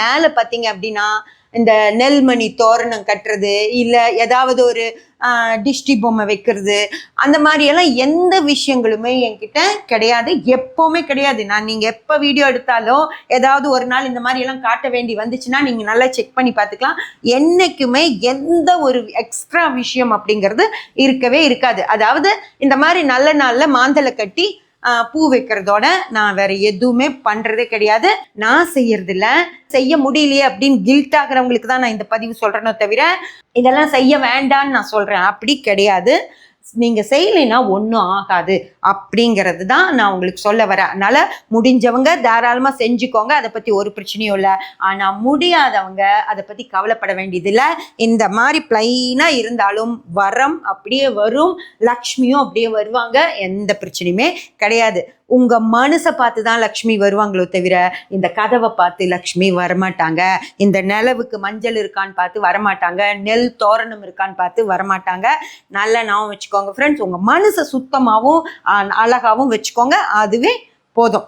மேலே பார்த்தீங்க அப்படின்னா இந்த நெல்மணி தோரணம் கட்டுறது இல்லை ஏதாவது ஒரு டிஷ்டி பொம்மை வைக்கிறது அந்த மாதிரி எல்லாம் எந்த விஷயங்களுமே என்கிட்ட கிடையாது. எப்பவுமே கிடையாது. நான் நீங்கள் எப்போ வீடியோ எடுத்தாலும் ஏதாவது ஒரு நாள் இந்த மாதிரி எல்லாம் காட்ட வேண்டி வந்துச்சுன்னா நீங்கள் நல்லா செக் பண்ணி பார்த்துக்கலாம். என்னைக்குமே எந்த ஒரு எக்ஸ்ட்ரா விஷயம் அப்படிங்கிறது இருக்கவே இருக்காது. அதாவது இந்த மாதிரி நல்ல நாளில் மாந்தலை கட்டி பூ வைக்கிறதோட நான் வேற எதுவுமே பண்றதே கிடையாது. நான் செய்யறதில்ல. செய்ய முடியலையே அப்படின்னு கில்ட் ஆகுறவங்களுக்கு தான் நான் இந்த பதிவு சொல்றேனோ தவிர இதெல்லாம் செய்ய வேண்டாம்னு நான் சொல்றேன். அப்படி கிடையாது. நீங்க செய்யலைன்னா ஒன்றும் ஆகாது. அப்படிங்கிறது தான் நான் உங்களுக்கு சொல்ல வரேன். அதனால முடிஞ்சவங்க தாராளமாக செஞ்சுக்கோங்க. அதை பற்றி ஒரு பிரச்சனையும் இல்லை. ஆனால் முடியாதவங்க அதை பற்றி கவலைப்பட வேண்டியதில்லை. இந்த மாதிரி பிளைனாக இருந்தாலும் வரம் அப்படியே வரும். லக்ஷ்மியும் அப்படியே வருவாங்க. எந்த பிரச்சனையுமே கிடையாது. உங்க மனசை பார்த்து தான் லக்ஷ்மி வருவாங்களோ தவிர இந்த கதவை பார்த்து லக்ஷ்மி வரமாட்டாங்க. இந்த நிலவுக்கு மஞ்சள் இருக்கான்னு பார்த்து வரமாட்டாங்க. நெல் தோரணம் இருக்கான்னு பார்த்து வரமாட்டாங்க. நல்ல ஞாபகம் வச்சுக்கோங்க ஃப்ரெண்ட்ஸ் உங்க மனசை சுத்தமாகவும் அழகாகவும் வச்சுக்கோங்க. அதுவே போதும்.